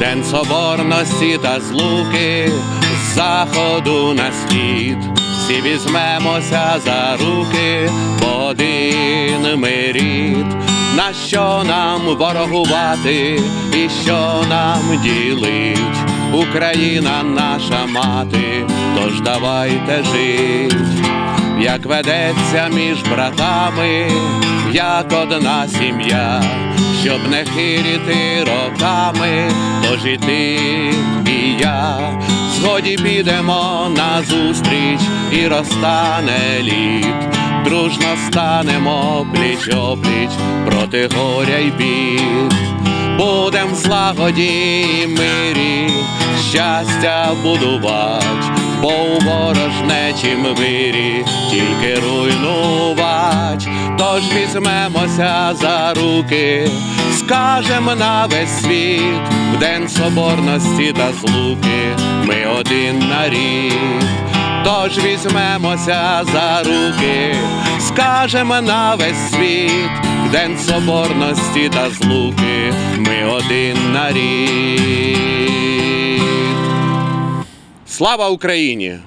День соборності та злуки з заходу на схід. Всі візьмемося за руки, бо один ми. На що нам ворогувати і що нам ділить? Україна наша мати, тож давайте жить як ведеться між братами, як одна сім'я, щоб не хиріти роками, тож і ти, і я, згоді підемо на зустріч і розтане лід, дружно станемо пліч опліч проти горя й бід. Будем злагоді і мирі, щастя будувать, бо у ворожнечім вирі тільки. Тож візьмемося за руки, скажем на весь світ, в день соборності та злуки, ми один нарід. Тож візьмемося за руки, скажемо на весь світ, в день соборності та злуки, ми один нарід. Слава Україні!